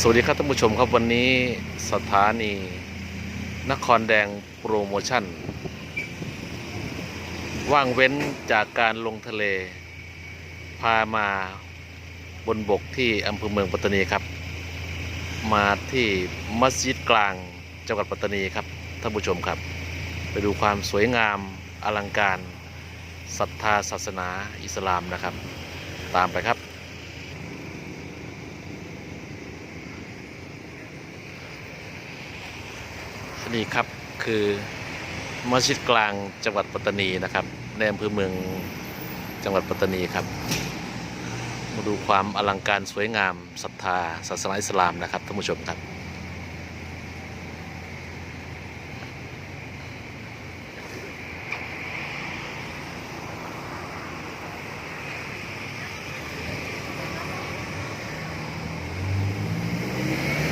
สวัสดีครับท่านผู้ชมครับวันนี้สถานี นครแดงโปรโมชั่น ว่างเว้นจากการลงทะเล พามาบนบกที่อำเภอเมืองปัตตานีครับ มาที่มัสยิดกลางจังหวัดปัตตานีครับท่านผู้ชมครับ ไปดูความสวยงามอลังการศรัทธาศาสนาอิสลามนะครับ ตามไปครับ นี่ครับคือมัสยิดกลางจังหวัดปัตตานีนะครับในอำเภอเมืองจังหวัดปัตตานีครับ มาดูความอลังการสวยงามศรัทธาศาสนาอิสลามนะครับท่านผู้ชมครับ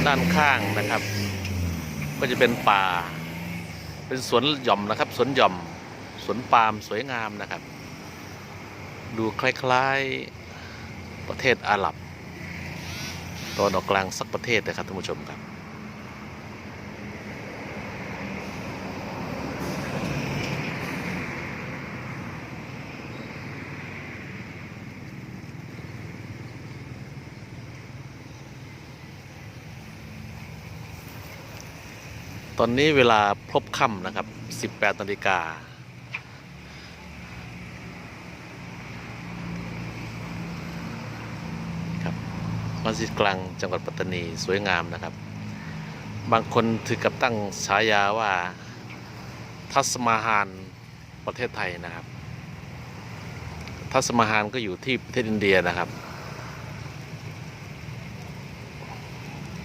ด้านข้างนะครับ ก็จะเป็นป่า เป็นสวนหย่อมนะครับ สวนหย่อม สวนปาล์มสวยงามนะครับ ดูคล้ายๆประเทศอาหรับตอนออกกลางสักประเทศนะครับท่านผู้ชมครับ ตอนนี้เวลาพบค่ำนะครับ 18นาฬิกา ครับมัสยิดกลางจังหวัดปัตตานีสวยงามนะครับ บางคนถึงกับตั้งฉายาว่า ทัศมาฮานประเทศไทยนะครับ ทัศมาฮานก็อยู่ที่ประเทศอินเดียนะครับ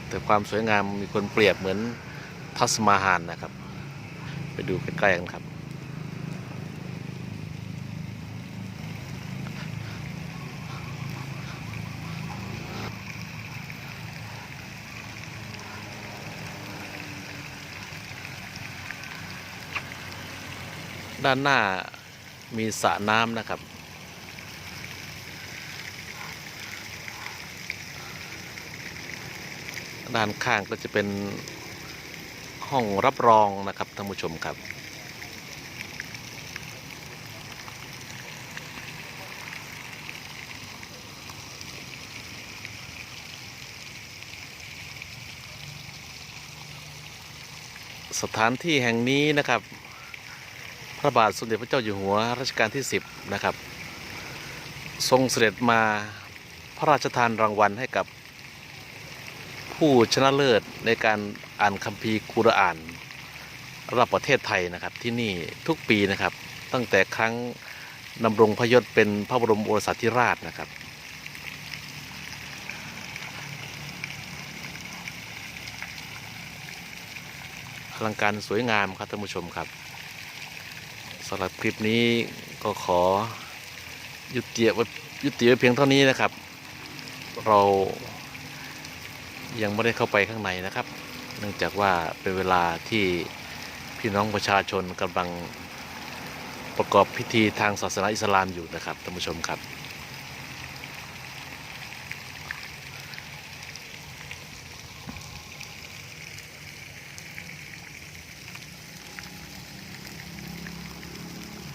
แต่ความสวยงามมีคนเปรียบเหมือน ทัศมาฮานนะครับ ไปดูใกล้ๆกันครับ ด้านหน้ามีสระน้ำนะครับด้านข้างก็จะเป็น ห้องรับรองนะครับท่านผู้ชมครับ สถานที่แห่งนี้นะครับ พระบาทสมเด็จพระเจ้าอยู่หัวรัชกาลที่ 10 นะครับ ทรงเสด็จมาพระราชทานรางวัลให้กับ ผู้ชนะเลิศในการอ่านคัมภีร์กุรานระดับประเทศไทยนะครับที่นี่ทุกปีนะครับ ตั้งแต่ครั้งดำรงพยศเป็นพระบรมโอรสาธิราชนะครับ อลังการสวยงามครับท่านผู้ชมครับสำหรับคลิปนี้ก็ขอยุติไว้ยุติไว้เพียงเท่านี้นะครับ เรา ยังไม่ได้เข้าไปข้างในนะครับ เนื่องจากว่าเป็นเวลาที่พี่น้องประชาชนกำลังประกอบพิธีทางศาสนาอิสลามอยู่นะครับท่านผู้ชมครับ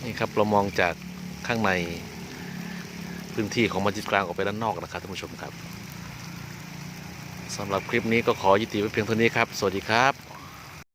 นี่ครับเรามองจากข้างในพื้นที่ของมัสยิดกลางออกไปด้านนอกนะครับท่านผู้ชมครับ สำหรับคลิปนี้ก็ขอยุติไว้เพียงเท่านี้ครับ สวัสดีครับ